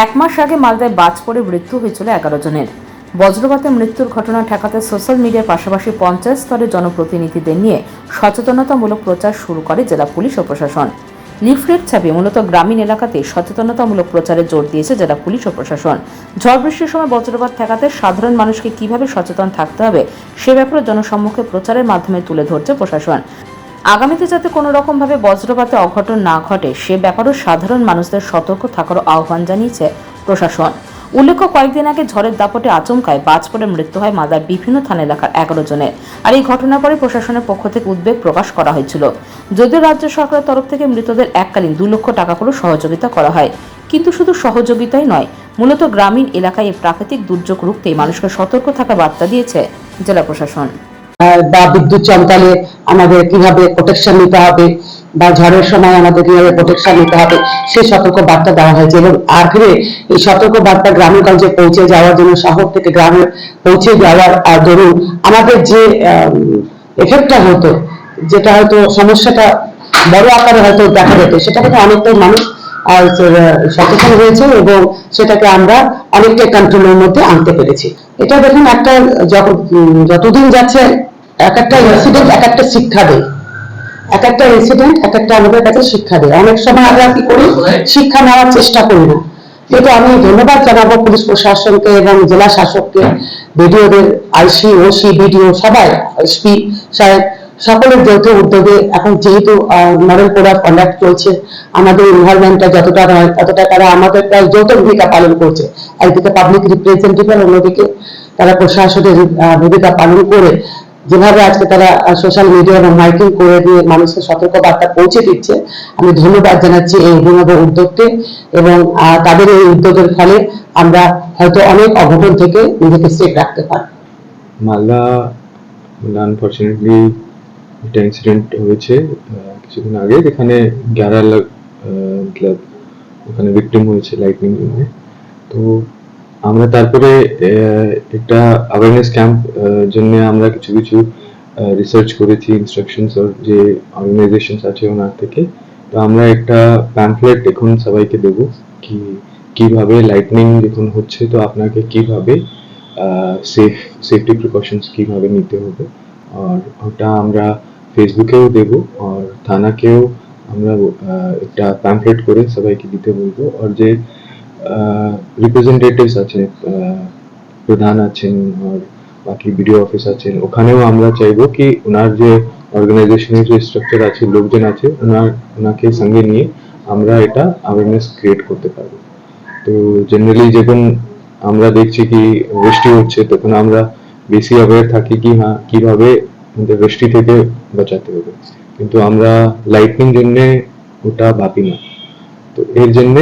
এক মাস আগে মালদায় বাজ পড়ে মৃত্যু হয়েছিল এগারো জনের। বজ্রপাতে মৃত্যুর ঘটনা ঠেকাতে সোশ্যাল মিডিয়ার পাশাপাশি পঞ্চায়েত স্তরের জনপ্রতিনিধিদের নিয়ে সচেতনতামূলক প্রচার শুরু করে জেলা পুলিশ ও প্রশাসন। লিফলেট ছাপিয়ে মূলত গ্রামীণ এলাকাতে সচেতনতামূলক প্রচারে জোর দিয়েছে জেলা পুলিশ ও প্রশাসন। ঝড় বৃষ্টির সময় বজ্রপাত ঠেকাতে সাধারণ মানুষকে কীভাবে সচেতন থাকতে হবে, সে ব্যাপারে জনসম্মুখে প্রচারের মাধ্যমে তুলে ধরছে প্রশাসন। আগামীতে যাতে কোনো রকমভাবে বজ্রপাতে অঘটন না ঘটে, সে ব্যাপারেও সাধারণ মানুষদের সতর্ক থাকার আহ্বান জানিয়েছে প্রশাসন। উল্লেখ্য, কয়েকদিন আগে ঝড়ের দাপটে আচমকায় বাজ পড়ে মৃত্যু হয় মালদার বিভিন্ন থানা এলাকার এগারো জনের। আর এই ঘটনার পরে প্রশাসনের পক্ষ থেকে উদ্বেগ প্রকাশ করা হয়েছিল। যদিও রাজ্য সরকারের তরফ থেকে মৃতদের এককালীন দু লক্ষ টাকা করে সহযোগিতা করা হয়। কিন্তু শুধু সহযোগিতাই নয়, মূলত গ্রামীণ এলাকায় এই প্রাকৃতিক দুর্যোগ রুখতেই মানুষকে সতর্ক থাকা বার্তা দিয়েছে জেলা প্রশাসন। বা বিদ্যুৎ চমকালে আমাদের কীভাবে প্রোটেকশন নিতে হবে, বা ঝড়ের সময় আমাদের কীভাবে প্রোটেকশন নিতে হবে সেই সতর্ক বার্তা দেওয়া হয়েছে। এবং আখেরে এই সতর্ক বার্তা গ্রামেগঞ্জে পৌঁছে যাওয়ার জন্য, শহর থেকে গ্রামে পৌঁছে যাওয়ার দরুন আমাদের যে এফেক্টটা হতো, যেটা হয়তো সমস্যাটা বড় আকারে হয়তো দেখা যেত, সেটা কিন্তু অনেকটাই মানুষ সচেতন হয়েছে এবং সেটাকে আমরা অনেকটাই কন্ট্রোলের মধ্যে আনতে পেরেছি। এটা দেখুন একটা যতদিন যাচ্ছে এক একটা ইনসিডেন্ট এক একটা শিক্ষা দেয়। এক একটা ইনসিডেন্ট এক একটা আমাদের কাছে শিক্ষা দেয়। অনেক সময় আমরা কি করি? শিক্ষা নেওয়ার চেষ্টা করি না। কিন্তু আমি ধন্যবাদ জানাব পুলিশ প্রশাসনকে এবং জেলা শাসককে, বিডিওদের আইসি ওসি বিডিও সবাই এসপি সাহেব, সকলের যৌথ উদ্যোগে এখন যেহেতু মডেল কোড অফ কন্ডাক্ট চলছে, আমাদের ইনভলভমেন্টটা যতটা নয়, ততটা তারা আমাদের প্রায় যৌথ ভূমিকা পালন করছে। একদিকে পাবলিক রিপ্রেজেন্টেটিভ অন্যদিকে তারা প্রশাসনের ভূমিকা পালন করে। যেভাবে আজকে তারা সোশ্যাল মিডিয়া এবং মাইকিং করে দিয়ে মানুষকে সতর্ক বার্তা পৌঁছে দিচ্ছে, আমি ধন্যবাদ জানাচ্ছি এই অভিনব উদ্যোগকে এবং তাদের এই উদ্যোগের ফলে আমরা হয়তো অনেক অঘটন থেকে নিজেকে সেফ রাখতে পারি মালদা আনফর্চুনেটলি একটা ইনসিডেন্ট হয়েছে কিছুদিন আগে, যেখানে গ্যারা লাখ মতলব ওখানে ভিকটিম হয়েছে লাইটনিং তো আমরা তারপরে একটা অ্যাওয়ারনেস ক্যাম্প জন্য আমরা কিছু কিছু রিসার্চ করেছি ইনস্ট্রাকশনস যে অর্গানাইজেশন আছে ওনার থেকে। তো আমরা একটা প্যাম্পলেট এখন সবাইকে দেব, কি, কীভাবে লাইটনিং যখন হচ্ছে, তো আপনাকে কীভাবে সেফ সেফটি প্রিকশনস কীভাবে নিতে হবে। আর ওটা আমরা ফেসবুকেও দেব, আর থানাকেও আমরা একটা প্যাম্পলেট করে সবাইকে দিতে বলব। আর যে রিপ্রেজেন্টেটিভস আছে প্রধান আছেন আর বাকি বিডিও অফিস আছেন। ওখানেও আমরা চাইব কি ওনার যে অর্গানাইজেশনের যে স্ট্রাকচার আছে, লোকজন আছে ওনার ওনাকে সঙ্গে নিয়ে আমরা এটা অ্যাওয়ারনেস ক্রিয়েট করতে পারব। তো জেনারেলি যখন আমরা দেখছি কি বৃষ্টি হচ্ছে, তখন আমরা বেশি অ্যাওয়ার থাকি কি হ্যাঁ কীভাবে আমাদের বৃষ্টি থেকে বাঁচাতে হবে। কিন্তু আমরা লাইটনিং জন্য ওটা ভাবি না। তো এর জন্য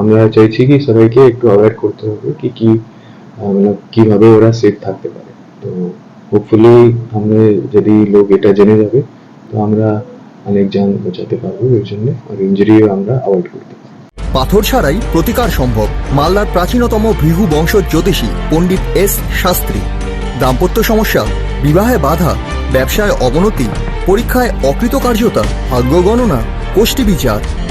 আমরা চাইছি কি সবাইকে একটু অ্যাওয়ার করতে হবে কি কি মানে কীভাবে ওরা সেফ থাকতে পারে। তো হোপফুলি আমরা যদি লোক এটা জেনে যাবে, তো আমরা অনেক যান বাঁচাতে পারব এর জন্য, আর ইঞ্জুরিও আমরা অ্যাভয়েড করতে পাথর ছাড়াই প্রতিকার সম্ভব মালদার প্রাচীনতম ভৃহু বংশ জ্যোতিষী পণ্ডিত এস শাস্ত্রী। দাম্পত্য সমস্যা, বিবাহে বাধা, ব্যবসায় অবনতি, পরীক্ষায় অকৃতকার্যতা, ভাগ্য গণনা গোষ্ঠী বিচার